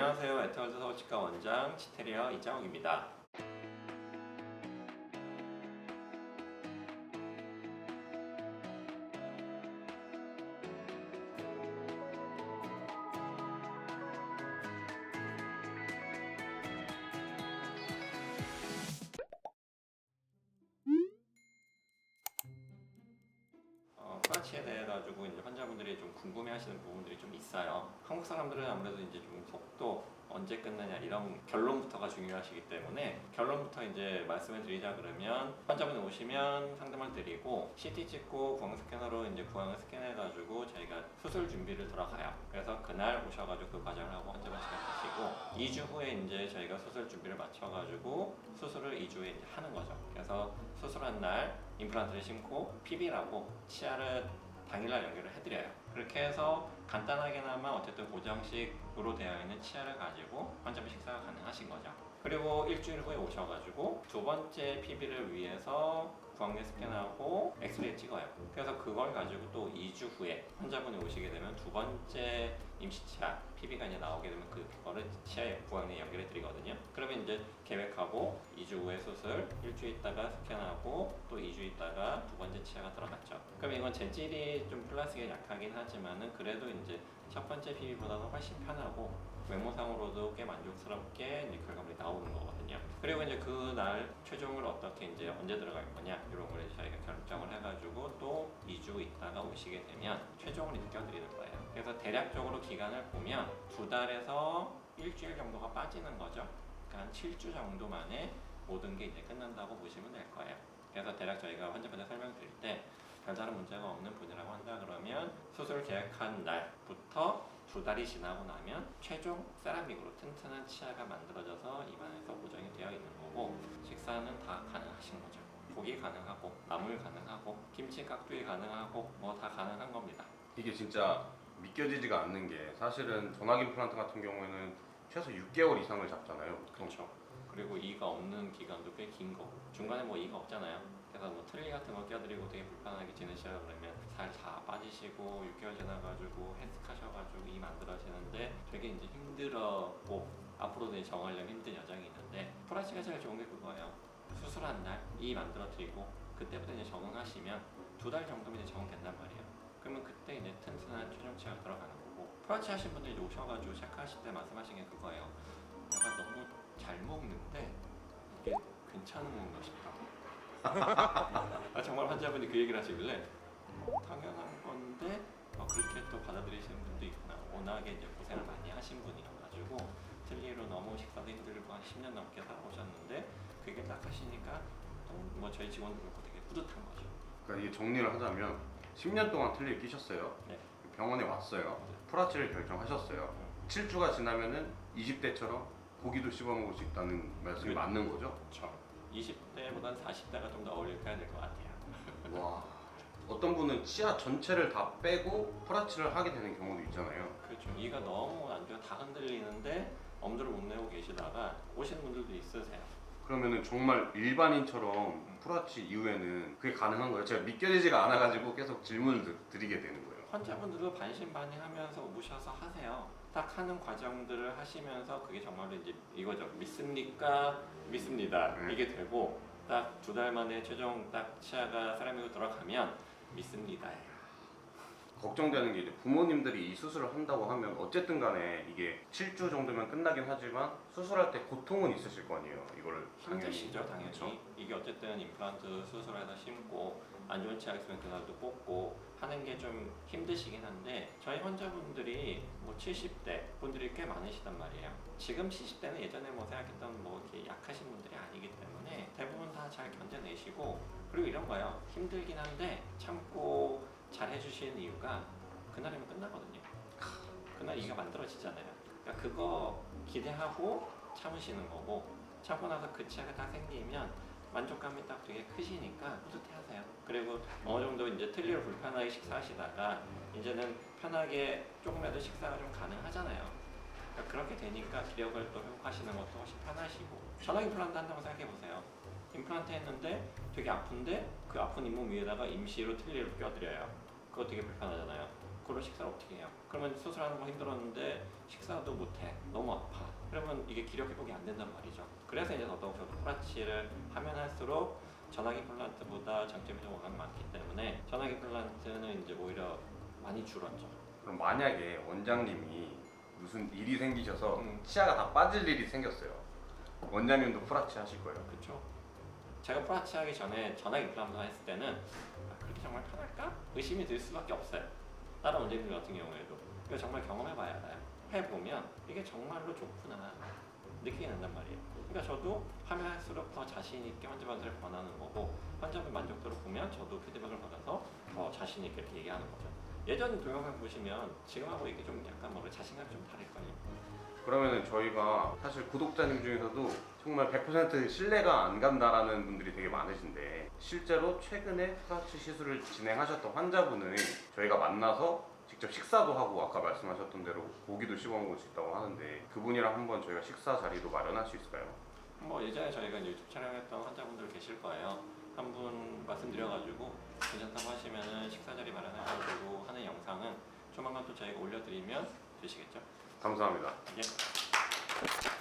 안녕하세요. 에트월드 서울치과 원장 치테리어 이장욱입니다. 어, 프라치에 대해 가지고 이제 환자분들이 좀 궁금해하시는 부분들이 좀 있어요. 한국 사람들은 아무래도 이제 좀 속도 언제 끝나냐 이런 결론부터가 중요하시기 때문에 결론부터 이제 말씀을 드리자 그러면 환자분이 오시면 상담을 드리고 CT 찍고 구강 스캐너로 이제 구강을 스캔해 가지고 저희가 수술 준비를 들어가요. 그래서 그날 오셔가지고 그 과정을 하고 환자분 시작하시고 2주 후에 이제 저희가 수술 준비를 마쳐가지고 수술을 2주 후에 이제 하는 거죠. 그래서 수술한 날 임플란트를 심고 PB라고 치아를 당일날 연결을 해드려요. 그렇게 해서 간단하게나마 어쨌든 고정식으로 되어 있는 치아를 가지고 환자분 식사가 가능하신 거죠. 그리고 일주일 후에 오셔가지고 두 번째 PB를 위해서 구강내 스캔하고 엑스레이 찍어요. 그래서 그걸 가지고 또 2주 후에 환자분이 오시게 되면 두 번째 임시치아 PB가 이제 나오게 되면 그거를 치아에 구강내에 연결해 드리거든요. 그러면 이제 계획하고 2주 후에 수술, 일주일 있다가 스캔하고 또 2주 있다가 두 번째 치아가 들어갔죠. 그럼 이건 재질이 좀 플라스틱이 약하긴 하지만은 그래도 이제 첫 번째 PB보다는 훨씬 편하고 외모상으로도 꽤 만족스럽게 이제 결과물이 나오는 거거든요. 그리고 이제 그날 최종을 어떻게 이제 언제 들어갈 거냐 이런 걸 저희가 결정을 해가지고 또 2주 있다가 오시게 되면 최종을 이제 껴드리는 거예요. 그래서 대략적으로 기간을 보면 두 달에서 일주일 정도가 빠지는 거죠. 그러니까 한 7주 정도 만에 모든 게 이제 끝난다고 보시면 될 거예요. 그래서 대략 저희가 환자분들 설명드릴 때 별다른 문제가 없는 분이라고 한다 그러면 수술 계획한 날부터 두 달이 지나고 나면 최종 세라믹으로 튼튼한 치아가 만들어져서 입안에서 고정이 되어 있는 거고 식사는 다 가능하신 거죠. 고기 가능하고 나물 가능하고 김치 깍두기 가능하고 뭐 다 가능한 겁니다. 이게 진짜 믿겨지지가 않는 게 사실은 전화기 임플란트 같은 경우에는 최소 6개월 이상을 잡잖아요. 그렇죠. 그리고 이가 없는 기간도 꽤 긴 거. 중간에 뭐 이가 없잖아요. 그래서 뭐 틀니 같은 거 껴드리고 되게 불편하게 지내시라 그러면 살 다 빠지시고 6개월 지나가지고 헬스하셔가지고 이 만들어지는데 되게 이제 힘들었고 앞으로도 이제 정하려면 힘든 여정이 있는데 프라치가 제일 좋은 게 그거예요. 수술한 날 이 만들어 드리고 그때부터 이제 적응하시면 두 달 정도면 이제 적응된단 말이에요. 그러면 그때 이제 튼튼한 최종치가 들어가는 거고 프라치 하신 분들이 오셔가지고 체크하실 때 말씀하신 게 그거예요. 내가 너무 잘 먹는데 이게 괜찮은 건가 싶다. 아, 정말 환자분이 그 얘기를 하시길래 어, 당연한 건데 어, 그렇게 또 받아들이시는 분도 있구나. 워낙에 이제 고생을 많이 하신 분이어가지고 틀니로 너무 식사도 힘들고 한 10년 넘게 살아오셨는데 그 얘기를 딱 하시니까 또뭐 저희 직원도 그렇고 되게 뿌듯한 거죠. 그러니까 이게 정리를 하자면 10년 동안 틀니를 끼셨어요. 네. 병원에 왔어요. 프라치를 결정하셨어요. 7주가 지나면은 20대처럼 고기도 씹어 먹을 수 있다는 말씀이 그- 맞는 거죠? 그렇죠. 20대보다는 40대가 좀 더 어울려야 될 것 같아요. 와. 어떤 분은 치아 전체를 다 빼고 프라치를 하게 되는 경우도 있잖아요. 그렇죠. 이가 너무 안 좋아 다 흔들리는데 엄두를 못 내고 계시다가 오시는 분들도 있으세요. 그러면은 정말 일반인처럼 프라치 이후에는 그게 가능한 거예요? 제가 믿겨지지가 않아가지고 계속 질문을 드- 드리게 되는 거예요. 환자분들도 반신반의하면서 오셔서 하세요. 딱 하는 과정들을 하시면서 그게 정말로 이제 이거죠. 믿습니까? 믿습니다. 네. 이게 되고 딱 두 달 만에 최종 딱 치아가 사람이고 들어가면 믿습니다. 걱정되는 게 이제 부모님들이 이 수술을 한다고 하면 어쨌든 간에 이게 7주 정도면 끝나긴 하지만 수술할 때 고통은 있으실 거 아니에요. 이거를 힘드시죠 당연히 그렇죠? 이게 어쨌든 임플란트 수술해서 심고 안 좋은 치아 있으면 그날도 뽑고 하는 게 좀 힘드시긴 한데 저희 환자분들이 뭐 70대 분들이 꽤 많으시단 말이에요 지금 70대는 예전에 뭐 생각했던 뭐 이렇게 약하신 분들이 아니기 때문에 대부분 다 잘 견뎌내시고 그리고 이런 거예요 힘들긴 한데 참고 잘 해주시는 이유가 그날이면 끝나거든요 그날 이가 만들어지잖아요 그러니까 그거 기대하고 참으시는 거고 참고 나서 그 치아가 다 생기면 만족감이 딱 되게 크시니까 뿌듯해 하세요. 그리고 어느 정도 이제 틀리로 불편하게 식사하시다가 이제는 편하게 조금이라도 식사가 좀 가능하잖아요. 그러니까 그렇게 되니까 기력을 또 회복하시는 것도 훨씬 편하시고 전화 임플란트 한다고 생각해 보세요. 임플란트 했는데 되게 아픈데 그 아픈 잇몸 위에다가 임시로 틀니를 껴드려요. 그거 되게 불편하잖아요. 그걸 식사를 어떻게 해요? 그러면 수술하는 거 힘들었는데 식사도 못해. 너무 아파. 그러면 이게 기력 회복이 안 된단 말이죠. 그래서 이제 더더욱 저도 프라치를 하면 할수록 전화기 플란트보다 장점이 좀 워낙 많기 때문에 전화기 플란트는 이제 오히려 많이 줄었죠. 그럼 만약에 원장님이 무슨 일이 생기셔서 음. 치아가 다 빠질 일이 생겼어요. 원장님도 프라치 하실 거예요. 그렇죠. 제가 프라치 하기 전에 전화기 플란트 했을 때는 아, 그렇게 정말 편할까? 의심이 들 수밖에 없어요. 다른 원장님들 같은 경우에도 이거 정말 경험해봐야 알아요. 해보면 이게 정말로 좋구나 느끼게 된단 말이에요. 그러니까 저도 하면 할수록 더 자신 있게 환자분들을 권하는 거고 환자분 만족도를 보면 저도 피드백을 받아서 더 자신 있게 이렇게 얘기하는 거죠. 예전 동영상 보시면 지금하고 이게 좀 약간 뭐 자신감이 좀 다를 거예요. 그러면은 저희가 사실 구독자님 중에서도 정말 100% 신뢰가 안 간다라는 분들이 되게 많으신데 실제로 최근에 프라치 시술을 진행하셨던 환자분을 저희가 만나서 직접 식사도 하고 아까 말씀하셨던 대로 고기도 씹어 먹을 수 있다고 하는데 그분이랑 한번 저희가 식사 자리도 마련할 수 있을까요? 뭐 예전에 저희가 유튜브 촬영했던 환자분들 계실 거예요. 한 분 말씀드려가지고 괜찮다고 하시면은 식사 자리 마련해가지고 하는 영상은 조만간 또 저희가 올려드리면 되시겠죠? 감사합니다. 예.